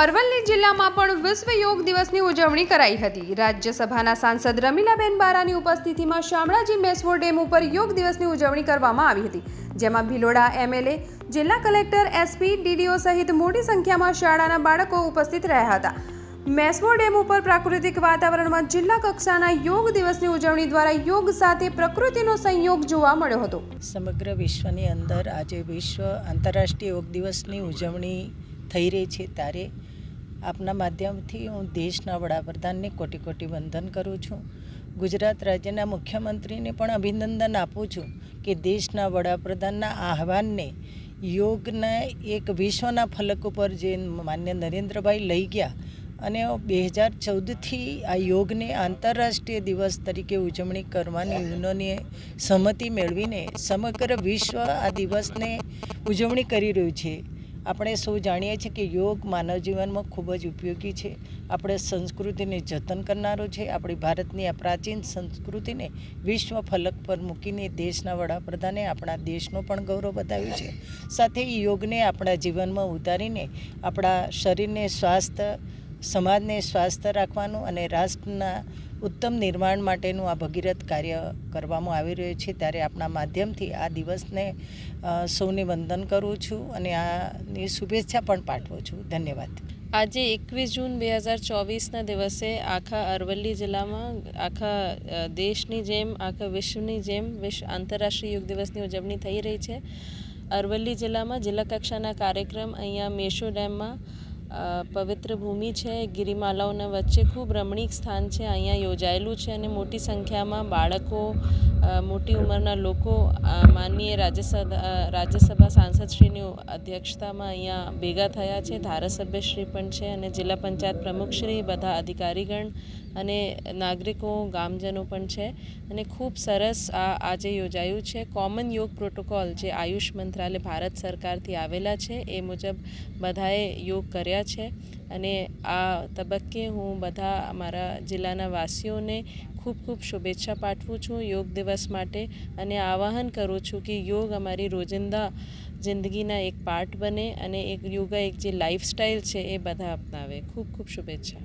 અરવલ્લી જિલ્લામાં પણ વિશ્વ યોગ દિવસની ઉજવણી કરાઈ હતી. રાજ્યસભાના સાંસદ રમીલાબેન બારાની ઉપસ્થિતિમાં શામળાજી મેસવો ડેમ ઉપર યોગ દિવસની ઉજવણી કરવામાં આવી હતી. જેમાં ભિલોડા એમએલએ, જિલ્લા કલેક્ટર એસપી, ડીડીઓ સહિત મોટી સંખ્યામાં શાળાના બાળકો ઉપસ્થિત રહ્યા હતા. મેસવો ડેમ ઉપર પ્રાકૃતિક વાતાવરણમાં જિલ્લા કક્ષાના યોગ દિવસની ઉજવણી દ્વારા યોગ સાથે પ્રકૃતિનો સંયોગ જોવા મળ્યો હતો. સમગ્ર વિશ્વની અંદર આજે વિશ્વ આંતરરાષ્ટ્રીય યોગ દિવસની ઉજવણી થઈ રહી છે. ત્યારે આપના માધ્યમથી હું દેશના વડાપ્રધાનને કોટી કોટી વંદન કરું છું. ગુજરાત રાજ્યના મુખ્યમંત્રીને પણ અભિનંદન આપું છું કે દેશના વડાપ્રધાનના આહવાનને યોગના એક વિશ્વના ફલક ઉપર જે માન્ય નરેન્દ્રભાઈ લઈ ગયા અને બે હજાર ચૌદથી આ યોગને આંતરરાષ્ટ્રીય દિવસ તરીકે ઉજવણી કરવાની યુનોની સંમતિ મેળવીને સમગ્ર વિશ્વ આ દિવસને ઉજવણી કરી રહ્યું છે. આપણે સૌ જાણીએ છીએ કે યોગ માનવ જીવનમાં ખૂબ જ ઉપયોગી છે. આપણે સંસ્કૃતિને જતન કરનારો છે. આપણી ભારતની આ પ્રાચીન સંસ્કૃતિને વિશ્વ ફલક પર મૂકીને દેશના વડાપ્રધાને આપણા દેશનો પણ ગૌરવ બતાવ્યું છે. સાથે યોગને આપણા જીવનમાં ઉતારીને આપણા શરીરને સ્વાસ્થ્ય, સમાજને સ્વાસ્થ્ય રાખવાનું અને રાષ્ટ્રના ઉત્તમ નિર્માણ માટેનું આ ભગીરથ કાર્ય કરવામાં આવી રહ્યું છે. ત્યારે આપણા માધ્યમથી આ દિવસને સૌને વંદન કરું છું અને આની શુભેચ્છા પણ પાઠવું છું. ધન્યવાદ. આજે એકવીસ જૂન બે હજાર ચોવીસના દિવસે આખા અરવલ્લી જિલ્લામાં આખા દેશની જેમ, આખા વિશ્વની જેમ વિશ્વ આંતરરાષ્ટ્રીય યોગ દિવસની ઉજવણી થઈ રહી છે. અરવલ્લી જિલ્લામાં જિલ્લા કક્ષાના કાર્યક્રમ અહીંયા મેશો ડેમમાં પવિત્ર ભૂમિ છે, ગિરિમાલાઓના વચ્ચે ખૂબ રમણીક સ્થાન છે, અહીંયા યોજાયેલું છે અને મોટી સંખ્યામાં બાળકો મોટી ઉંમરના લોકો માનનીય રાજ્યસભા રાજ્યસભા સાંસદશ્રીની અધ્યક્ષતામાં અહીંયા ભેગા થયા છે. ધારાસભ્યશ્રી પણ છે અને જિલ્લા પંચાયત પ્રમુખશ્રી, બધા અધિકારીગણ અને નાગરિકો, ગામજનો પણ છે. અને ખૂબ સરસ આ આજે યોજાયું છે. કોમન યોગ પ્રોટોકોલ જે આયુષ મંત્રાલય ભારત સરકારથી આવેલા છે, એ મુજબ બધાએ યોગ કર્યા છે. અને આ તબક્કે હું બધા અમારા જિલ્લાના વાસીઓને ખૂબ ખૂબ શુભેચ્છા પાઠવું છું યોગ દિવસ માટે અને આવાહન કરું છું કે યોગ અમારી રોજિંદા જિંદગીના એક પાર્ટ બને અને એક યોગા એક જે લાઈફસ્ટાઈલ છે એ બધા અપનાવે. ખૂબ ખૂબ શુભેચ્છા.